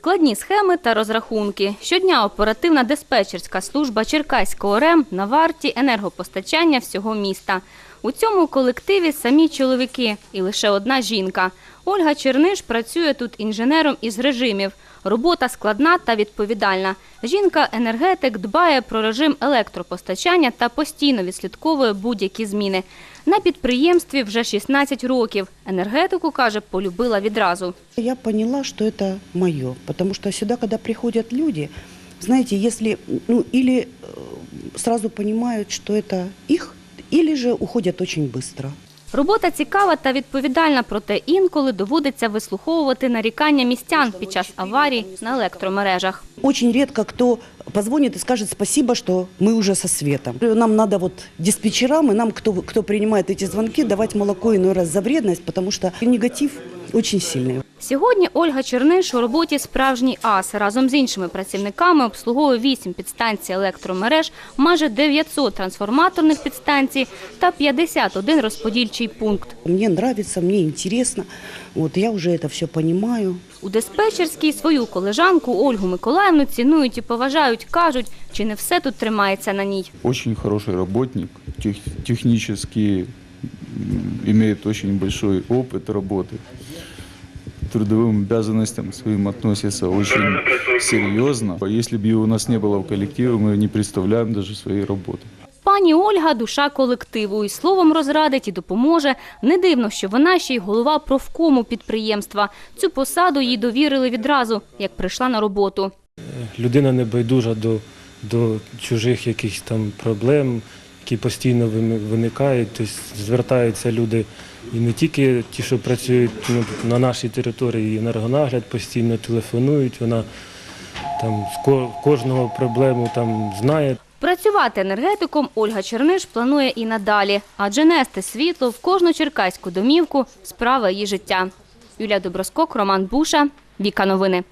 Складні схеми та розрахунки. Щодня оперативна диспетчерська служба Черкаського РЕМ на варті енергопостачання всього міста. У цьому колективі самі чоловіки і лише одна жінка. Ольга Черниш працює тут інженером із режимів. Робота складна та відповідальна. Жінка-енергетик дбає про режим електропостачання та постійно відслідковує будь-які зміни. На підприємстві вже 16 років. Енергетику, каже, полюбила відразу. Я поняла, что это мое, потому что сюда, когда приходят люди, знаете, если, ну, или э, сразу понимают, что это их, или же уходят очень быстро. Робота цікава та відповідальна, проте інколи доводиться вислуховувати нарікання містян під час аварій на електромережах. Очень редко кто позвонит и скажет спасибо, что мы уже со светом. Нам надо вот диспетчерам и нам, кто, кто принимает эти звонки, давать молоко иной раз за вредность, потому что негатив очень сильный. Сьогодні Ольга Черниш у роботі справжній ас. Разом з іншими працівниками обслуговує 8 підстанцій електромереж, майже 900 трансформаторних підстанцій та 51 розподільчий пункт. Мне нравится, мне интересно, вот я уже это все понимаю. У диспетчерській свою колежанку Ольгу Миколаївну цінують і поважають, кажуть, чи не все тут тримається на ній. Очень хороший работник, тех- технически м, имеет очень большой опыт работы. К трудовым обязанностям своим относится очень серьезно. Если бы его у нас не было в коллективе, мы не представляем даже своей работы. Пані Ольга – душа колективу і словом розрадить і допоможе. Не дивно, що вона ще й голова профкому підприємства. Цю посаду їй довірили відразу, як прийшла на роботу. людина не байдужа до, до чужих якихось там проблем, які постійно вини- виникають. Тобто звертаються люди і не тільки ті, що працюють ну, на нашій території, енергонагляд постійно телефонують. Вона там з кожного проблему там знає. Працювати енергетиком Ольга Черниш планує і надалі, адже нести світло в кожну черкаську домівку – справа її життя. Юлія Доброскок, Роман Буша, Віка Новини.